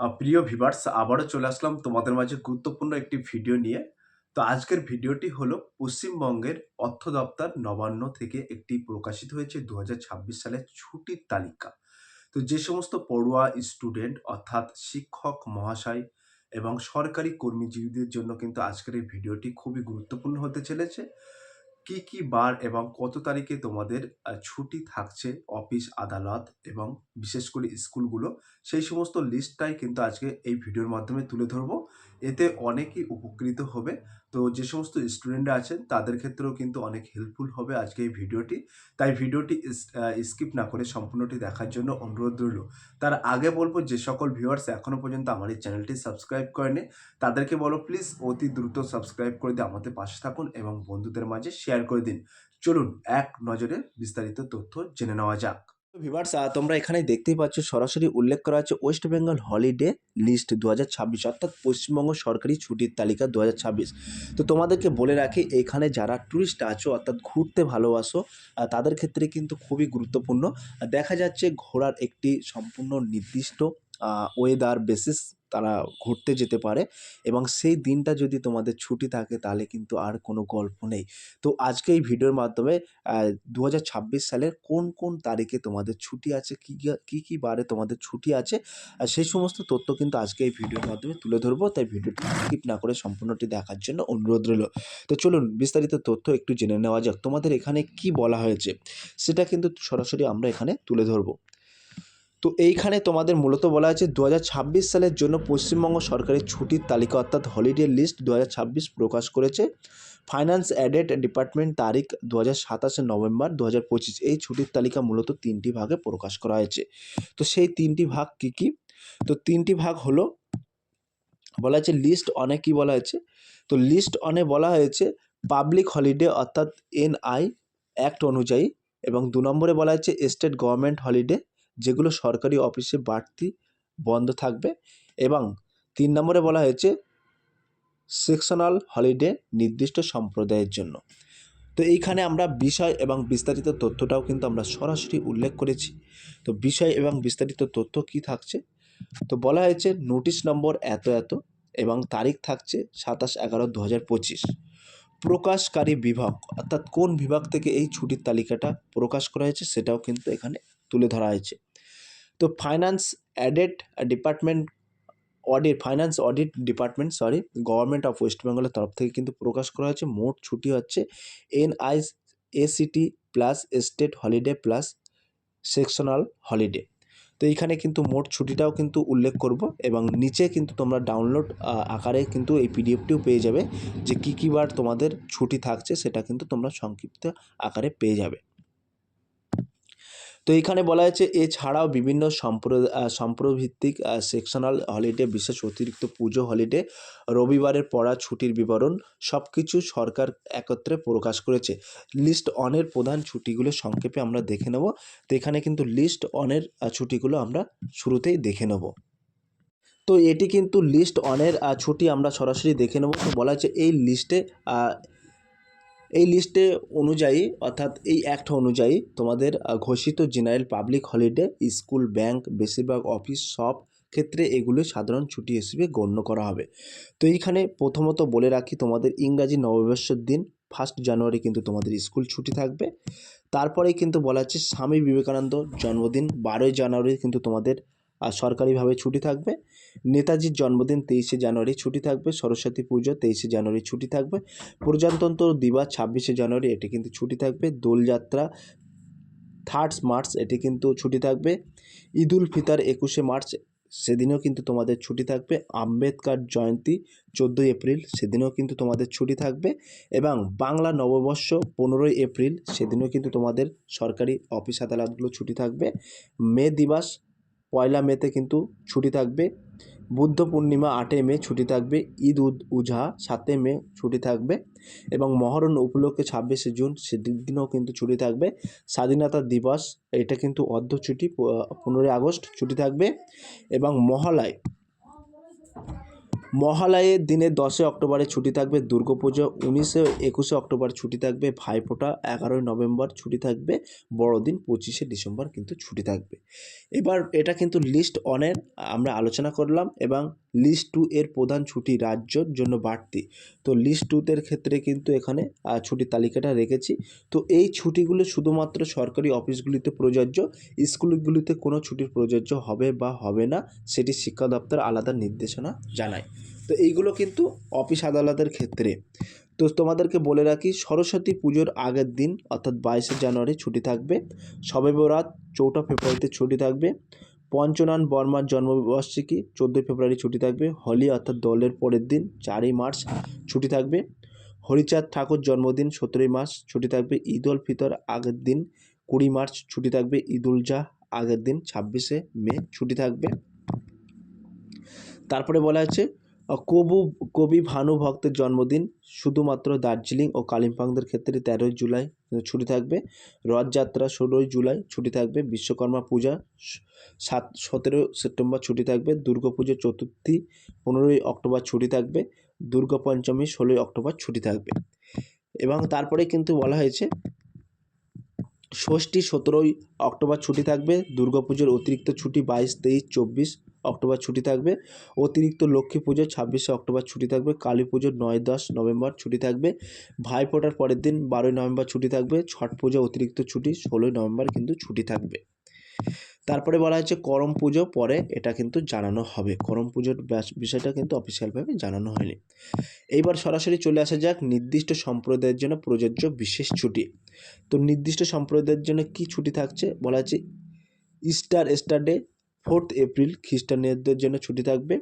প্রিয় ভিভার্স আবারও চলে আসলাম তোমাদের মাঝে গুরুত্বপূর্ণ একটি ভিডিও নিয়ে। তো আজকের ভিডিওটি হলো পশ্চিমবঙ্গের অর্থ দপ্তর নবান্ন থেকে একটি প্রকাশিত হয়েছে ২০২৬ সালের ছুটির তালিকা। তো যে সমস্ত পড়ুয়া, স্টুডেন্ট অর্থাৎ শিক্ষক, মহাশয় এবং সরকারি কর্মীজীবীদের জন্য কিন্তু আজকের এই ভিডিওটি খুবই গুরুত্বপূর্ণ হতে চলেছে। কি, কি বার এবং কত তারিখে তোমাদের ছুটি থাকছে অফিস, আদালত এবং বিশেষ করে স্কুলগুলো, সেই সমস্ত লিস্টটাই কিন্তু আজকে এই ভিডিওর মাধ্যমে তুলে ধরবো। এতে অনেকেই উপকৃত হবে। তো যে সমস্ত স্টুডেন্টরা আছেন তাদের ক্ষেত্রেও কিন্তু অনেক হেল্পফুল হবে আজকে এই ভিডিওটি। তাই ভিডিওটি স্কিপ না করে সম্পূর্ণটি দেখার জন্য অনুরোধ রইল তার আগে বলব যে সকল ভিউয়ার্স এখনও পর্যন্ত আমার এই চ্যানেলটি সাবস্ক্রাইব করেনি, তাদেরকে বলো প্লিজ অতি দ্রুত সাবস্ক্রাইব করে দিয়ে আমাদের পাশে থাকুন এবং বন্ধুদের মাঝে শেয়ার করে দিন। চলুন এক নজরে বিস্তারিত তথ্য জেনে নেওয়া যাক। ভিউয়ার্স আ তোমরা এখানে দেখতেই পাচ্ছ, সরাসরি উল্লেখ করা আছে ওয়েস্ট বেঙ্গল হলিডে লিস্ট ২০২৬ অর্থাৎ পশ্চিমবঙ্গ সরকারি ছুটির তালিকা ২০২৬ তো তোমাদেরকে বলে রাখি, এখানে যারা ট্যুরিস্ট আছো, অর্থাৎ ঘুরতে ভালোবাসো তাদের ক্ষেত্রে কিন্তু খুবই গুরুত্বপূর্ণ। দেখা যাচ্ছে ঘোরার একটি সম্পূর্ণ নির্দিষ্ট ওয়েদার বেসিস তারা ঘুরতে যেতে পারে এবং সেই দিনটা যদি তোমাদের ছুটি থাকে তাহলে কিন্তু আর কোনো গল্প নেই। তো আজকে এই ভিডিওর মাধ্যমে ২০২৬ সালের কোন, কোন তারিখে তোমাদের ছুটি আছে, কি, কি, কি বারে তোমাদের ছুটি আছে আ সেই সমস্ত তথ্য কিন্তু আজকে এই ভিডিওর মাধ্যমে তুলে ধরবো। তাই ভিডিওটি স্কিপ না করে সম্পূর্ণটি দেখার জন্য অনুরোধ রইল। তো চলুন বিস্তারিত তথ্য একটু জেনে নেওয়া যাক। তোমাদের এখানে কি বলা হয়েছে সেটা কিন্তু সরাসরি আমরা এখানে তুলে ধরবো। তো এইখানে তোমাদের মূলত বলা আছে ২০২৬ সালের জন্য পশ্চিমবঙ্গ সরকারের ছুটির তালিকা অর্থাৎ হলিডে লিস্ট ২০২৬ প্রকাশ করেছে। ফাইন্যান্স অ্যাডেড ডিপার্টমেন্ট তারিখ ২০২৭ নভেম্বর ২০২৫ এই ছুটির তালিকা মূলত তিনটি ভাগে প্রকাশ করা হয়েছে। তো সেই তিনটি ভাগ কি, কি? তো তিনটি ভাগ হলো বলা হয়েছে লিস্ট অনে কি বলা হয়েছে? তো লিস্ট অনে বলা হয়েছে পাবলিক হলিডে অর্থাৎ এনআই অ্যাক্ট অনুযায়ী এবং দু নম্বরে বলা হয়েছে স্টেট গভর্নমেন্ট হলিডে যেগুলো সরকারি অফিসে বাড়তি বন্ধ থাকবে এবং তিন নম্বরে বলা হয়েছে সেকশনাল হলিডে নির্দিষ্ট সম্প্রদায়ের জন্য। তো এইখানে আমরা বিষয় এবং বিস্তারিত তথ্যটাও কিন্তু আমরা সরাসরি উল্লেখ করেছি। তো বিষয় এবং বিস্তারিত তথ্য কি থাকছে? তো বলা হয়েছে নোটিশ নম্বর এত, এত এবং তারিখ থাকছে ২৭/১১/২০২৫ প্রকাশকারী বিভাগ অর্থাৎ কোন বিভাগ থেকে এই ছুটির তালিকাটা প্রকাশ করা হয়েছে সেটাও কিন্তু এখানে তুলে ধরা হয়েছে। তো finance added department audit finance audit department sorry government of West বেঙ্গলের তরফ থেকে কিন্তু প্রকাশ করা হয়েছে মোট ছুটি হচ্ছে NI act plus state holiday plus sectional holiday. তো এইখানে কিন্তু মোট ছুটিটাও কিন্তু উল্লেখ করব এবং নিচে কিন্তু তোমরা ডাউনলোড আকারে কিন্তু এই পিডিএফটিও পেয়ে যাবে যে কি, কি বার তোমাদের ছুটি থাকছে সেটা কিন্তু তোমরা সংক্ষিপ্ত আকারে পেয়ে যাবে। তো এখানে বলা হয়েছে এছাড়াও বিভিন্ন সম্প্র সম্প্রভিত্তিক সেকশনাল হলিডে বিশেষ অতিরিক্ত পুজো হলিডে, রবিবারের পড়া ছুটির বিবরণ সব কিছু সরকার একত্রে প্রকাশ করেছে। লিস্ট অনের প্রধান ছুটিগুলো সংক্ষেপে আমরা দেখে নেব। তো এখানে কিন্তু লিস্ট অনের ছুটিগুলো আমরা শুরুতেই দেখে নেব। তো এটি কিন্তু লিস্ট অনের ছুটি আমরা সরাসরি দেখে নেব। তো বলা হয়েছে এই লিস্টে এই লিস্টে অনুযায়ী অর্থাৎ এই অ্যাক্ট অনুযায়ী তোমাদের ঘোষিত general public holiday, school, bank, বেশিরভাগ অফিস সব ক্ষেত্রে এগুলো সাধারণ ছুটি হিসেবে গণ্য করা হবে। তো এইখানে প্রথমত বলে রাখি তোমাদের ইংরাজি নববর্ষের দিন ফার্স্ট জানুয়ারি কিন্তু তোমাদের স্কুল ছুটি থাকবে। তারপরেই কিন্তু বলা হচ্ছে স্বামী বিবেকানন্দ জন্মদিন ১২ই জানুয়ারি কিন্তু তোমাদের আ সরকারিভাবে ছুটি থাকবে। নেতাজির জন্মদিন ২৩শে জানুয়ারি ছুটি থাকবে। সরস্বতী পুজো ২৩শে জানুয়ারি ছুটি থাকবে। প্রজাতন্ত্র দিবস ২৬শে জানুয়ারি এটি কিন্তু ছুটি থাকবে। দোলযাত্রা থার্ড মার্চ এটি কিন্তু ছুটি থাকবে। ঈদুল ফিতর ২১শে মার্চ সেদিনেও কিন্তু তোমাদের ছুটি থাকবে। আম্বেদকর জয়ন্তী ১৪ই এপ্রিল সেদিনেও কিন্তু তোমাদের ছুটি থাকবে এবং বাংলা নববর্ষ ১৫ই এপ্রিল সেদিনেও কিন্তু তোমাদের সরকারি অফিস আদালতগুলো ছুটি থাকবে। মে দিবস পয়লা মেতে কিন্তু ছুটি থাকবে। বুদ্ধ পূর্ণিমা আটে মে ছুটি থাকবে। ঈদ উদ উজহা ৭ই মে ছুটি থাকবে এবং মহরণ উপলক্ষে ২৬শে জুন সেদিনও কিন্তু ছুটি থাকবে। স্বাধীনতা দিবস, এটা কিন্তু অর্ধ ছুটি পনেরোই আগস্ট ছুটি থাকবে এবং মহালয় মহালয়ের দিনে দশই অক্টোবরে ছুটি থাকবে দুর্গাপুজো, উনিশে একুশে অক্টোবর ছুটি থাকবে ভাইফোঁটা, এগারোই নভেম্বর ছুটি থাকবে বড়দিন, পঁচিশে ডিসেম্বর কিন্তু ছুটি থাকবে। এবার এটা কিন্তু লিস্ট অনের আমরা আলোচনা করলাম এবং লিস্ট টু এর প্রধান ছুটি রাজ্যর জন্য বাড়তি। তো লিস্ট টুতের ক্ষেত্রে কিন্তু এখানে ছুটির তালিকাটা রেখেছি। তো এই ছুটিগুলো শুধুমাত্র সরকারি অফিসগুলিতে প্রযোজ্য, স্কুলগুলিতে কোনো ছুটির প্রযোজ্য হবে বা হবে না, সেটি শিক্ষা দপ্তর আলাদা নির্দেশনা জানায়। তো এইগুলো কিন্তু অফিস আদালতের ক্ষেত্রে। তো তোমাদেরকে বলে রাখি, সরস্বতী পুজোর আগের দিন, অর্থাৎ বাইশে জানুয়ারি ছুটি থাকবে। শবে বরাত, চৌঠা ফেব্রুয়ারিতে ছুটি থাকবে। পঞ্চনান বর্মার জন্মবার্ষিকী চোদ্দোই ফেব্রুয়ারি ছুটি থাকবে। হোলি অর্থাৎ দলের পরের দিন চারই মার্চ ছুটি থাকবে। হরিচাঁদ ঠাকুর জন্মদিন সতেরোই মার্চ ছুটি থাকবে। ঈদ উল ফিতর আগের দিন কুড়ি মার্চ ছুটি থাকবে। ঈদ উল জাহ আগের দিন ছাব্বিশে মে ছুটি থাকবে। তারপরে বলা আহ, কবু, কবি ভানু ভক্তের জন্মদিন, শুধুমাত্র দার্জিলিং ও কালিম্পংদের ক্ষেত্রে তেরোই জুলাই ছুটি থাকবে। রথযাত্রা ষোলোই জুলাই ছুটি থাকবে। বিশ্বকর্মা পূজা সাত, সতেরোই সেপ্টেম্বর ছুটি থাকবে। দুর্গাপুজো চতুর্থী পনেরোই অক্টোবর ছুটি থাকবে। দুর্গা পঞ্চমী ষোলোই অক্টোবর ছুটি থাকবে। এবং তারপরে কিন্তু বলা হয়েছে, ষষ্ঠী সতেরোই অক্টোবর ছুটি থাকবে। দুর্গাপুজোর অতিরিক্ত ছুটি বাইশ, তেইশ, চব্বিশ অক্টোবর ছুটি থাকবে। অতিরিক্ত লক্ষ্মী পুজো ছাব্বিশে অক্টোবর ছুটি থাকবে। কালী পুজো নয় দশ নভেম্বর ছুটি থাকবে। ভাইফোঁটার পরের দিন বারোই নভেম্বর ছুটি থাকবে। ছট পুজো অতিরিক্ত ছুটি ষোলোই নভেম্বর কিন্তু ছুটি থাকবে। তারপরে বলা হচ্ছে করম পুজো পরে এটা কিন্তু জানানো হবে। করম পুজোর বিষয়টা কিন্তু অফিসিয়ালভাবে জানানো হয়নি। এইবার সরাসরি চলে আসা যাক নির্দিষ্ট সম্প্রদায়ের জন্য প্রযোজ্য বিশেষ ছুটি। তো নির্দিষ্ট সম্প্রদায়ের জন্য কি ছুটি থাকছে? বলা হচ্ছে ইস্টার স্টারডে ফোর্থ এপ্রিল খ্রিস্টানদের জন্য ছুটি থাকবে।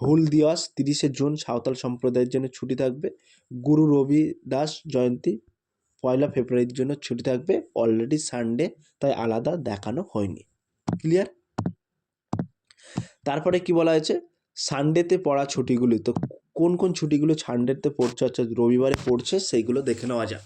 হুল দিবস তিরিশে জুন সাঁওতাল সম্প্রদায়ের জন্য ছুটি থাকবে। গুরু রবিদাস জয়ন্তী পয়লা ফেব্রুয়ারির জন্য ছুটি থাকবে। অলরেডি সানডে, তাই আলাদা দেখানো হয়নি। ক্লিয়ার? তারপরে কি বলা হয়েছে? সানডেতে পড়া ছুটিগুলি, তো কোন কোন ছুটিগুলো সানডেতে পড়ছে অর্থাৎ রবিবারে পড়ছে, সেইগুলো দেখে নেওয়া যাক।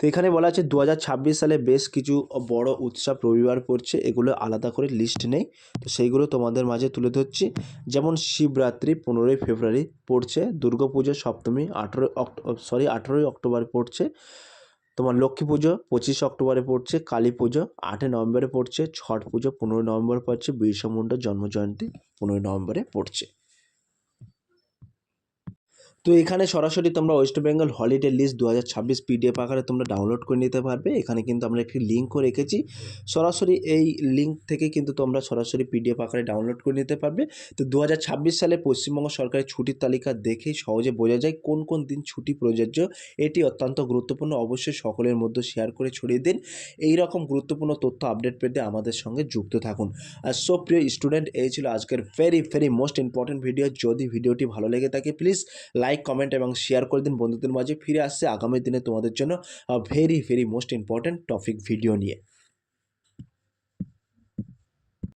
তো এখানে বলা আছে দু হাজার ছাব্বিশ সালে বেশ কিছু বড় উৎসব রবিবার পড়ছে, এগুলো আলাদা করে লিস্ট নেই। তো সেইগুলো তোমাদের মাঝে তুলে ধরছি। যেমন শিবরাত্রি পনেরোই ফেব্রুয়ারি পড়ছে দুর্গাপুজো সপ্তমী আঠেরোই সরি আঠেরোই অক্টোবর পড়ছে। তোমার লক্ষ্মী পুজো পঁচিশে অক্টোবরে পড়ছে, কালী পুজো আটই নভেম্বরে পড়ছে, ছট পুজো পনেরোই নভেম্বর পড়ছে বিরসা মুন্ডার জন্মজয়ন্তী পনেরোই নভেম্বরে পড়ছে। তো এখানে সরাসরি তোমরা ওয়েস্ট বেঙ্গল হলিডে লিস্ট দু হাজার ছাব্বিশ পিডিএফ আকারে তোমরা ডাউনলোড করে নিতে পারবে। এখানে কিন্তু আমরা একটি লিঙ্কও রেখেছি। সরাসরি এই লিঙ্ক থেকে কিন্তু তোমরা সরাসরি পিডিএফ আকারে ডাউনলোড করে নিতে পারবে। তো দু হাজার ছাব্বিশ সালে পশ্চিমবঙ্গ সরকারের ছুটির তালিকা দেখেই সহজে বোঝা যায় কোন কোন দিন ছুটি প্রযোজ্য। এটি অত্যন্ত গুরুত্বপূর্ণ। অবশ্যই সকলের মধ্যে শেয়ার করে ছড়িয়ে দিন। এই রকম গুরুত্বপূর্ণ তথ্য আপডেট পেতে আমাদের সঙ্গে যুক্ত থাকুন। আর সো প্রিয় স্টুডেন্ট এই ছিল আজকের very very most important video যদি ভিডিওটি ভালো লেগে থাকে প্লিজ লাইক কমেন্ট এবং শেয়ার করে দিন। বন্ধুদের মাঝে ফিরে আসছে আগামী দিনে তোমাদের জন্য very very most important topic video নিয়ে।